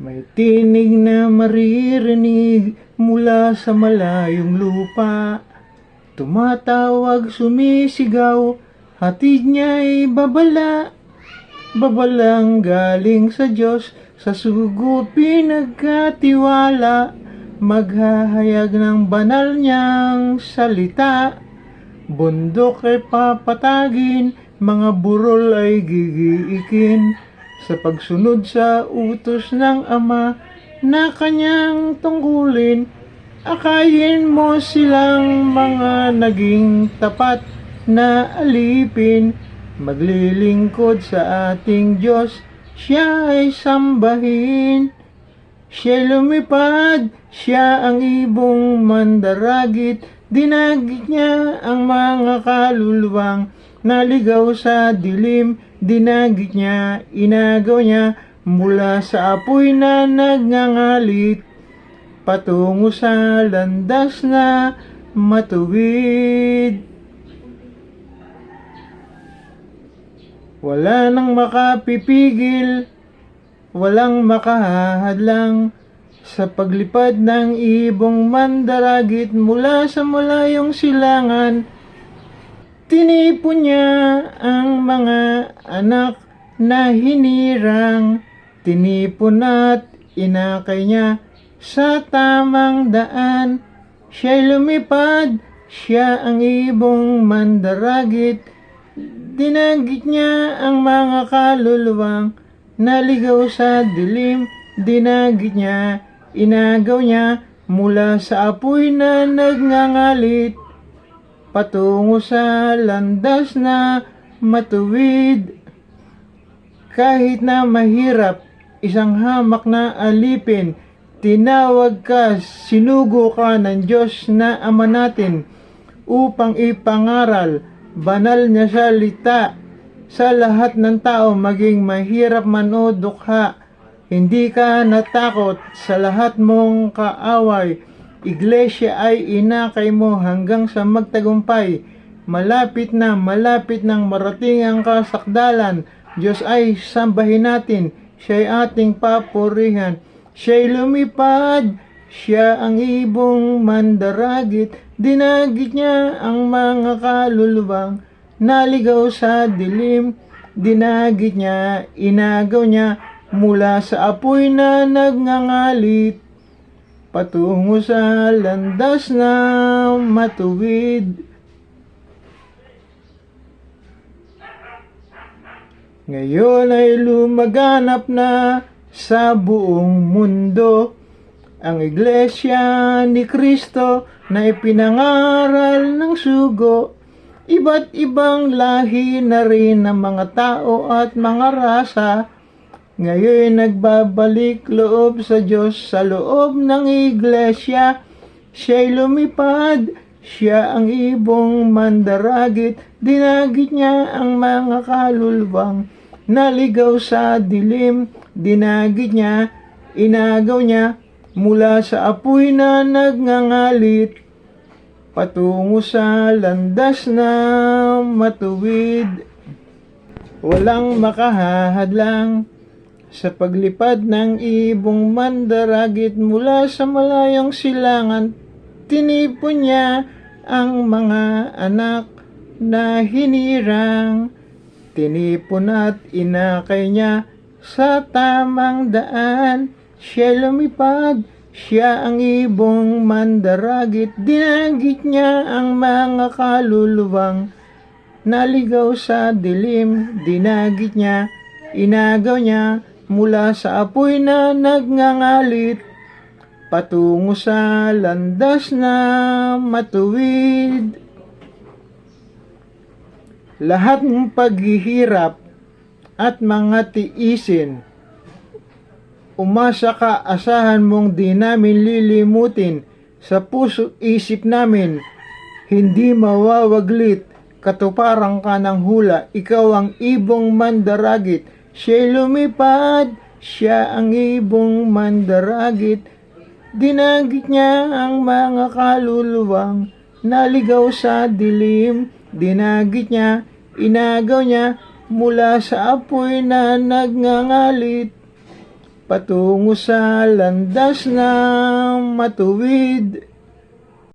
May tinig na maririnig mula sa malayong lupa. Tumatawag, sumisigaw, hatid niya'y babala. Babalang galing sa Diyos, sa sugo pinagkatiwala. Maghahayag ng banal niyang salita. Bundok ay papatagin, mga burol ay gigiikin sa pagsunod sa utos ng Ama na kanyang tungkulin. Akayin mo silang mga naging tapat na alipin, maglilingkod sa ating Diyos, siya ay sambahin. Siya lumipad, siya ang ibong mandaragit, dinagit niya ang mga kaluluwang naligaw sa dilim, dinagit niya, inagaw niya mula sa apoy na nagngangalit, patungo sa landas na matuwid. Wala nang makapipigil, walang makahahadlang sa paglipad ng ibong mandaragit mula sa malayong silangan. Tinipon niya ang mga anak na hinirang, tinipon at inakay niya sa tamang daan. Siya'y lumipad, siya ang ibong mandaragit, Dinagit niya ang mga kaluluwang naligaw sa dilim. Dinagit niya, inagaw niya mula sa apoy na nagngangalit patungo sa landas na matuwid. Kahit na mahirap, isang hamak na alipin, tinawag ka, sinugo ka ng Diyos na Ama natin upang ipangaral banal na salita sa lahat ng tao maging mahirap man o dukha. Hindi ka natakot sa lahat mong kaaway. Iglesia ay inakay mo hanggang sa magtagumpay. Malapit na, malapit nang marating ang kasakdalan. Diyos ay sambahin natin. Siya'y ating papurihan. Siya'y lumipad. Siya ang ibong mandaragit. Dinagit niya ang mga kaluluwang naligaw sa dilim. Dinagit niya, inagaw niya mula sa apoy na nagngangalit patungo sa landas na matuwid. Ngayon ay lumaganap na sa buong mundo ang iglesia ni Kristo na ipinangaral ng sugo. Iba't ibang lahi na rin ng mga tao at mga rasa ngayon nagbabalik loob sa Diyos sa loob ng iglesia. Siya'y lumipad, siya ang ibong mandaragit, dinagit niya ang mga kaluluwang naligaw sa dilim, dinagit niya, inagaw niya mula sa apoy na nagngangalit patungo sa landas na matuwid. Walang makahahadlang sa paglipad ng ibong mandaragit mula sa malayong silangan, tinipon niya ang mga anak na hinirang. Tinipon at inakay niya sa tamang daan. Siya lumipad, siya ang ibong mandaragit. Dinagit niya ang mga kaluluwang naligaw sa dilim. Dinagit niya, inagaw niya mula sa apoy na nagngangalit patungo sa landas na matuwid. Lahat ng paghihirap at mga tiisin, umasa ka, asahan mong di namin lilimutin sa puso isip namin, hindi mawawaglit, katuparang ka ng hula, ikaw ang ibong mandaragit, Siya'y lumipad, siya ang ibong mandaragit. Dinagit niya ang mga kaluluwang naligaw sa dilim. Dinagit niya, inagaw niya mula sa apoy na nagngangalit patungo sa landas na matuwid.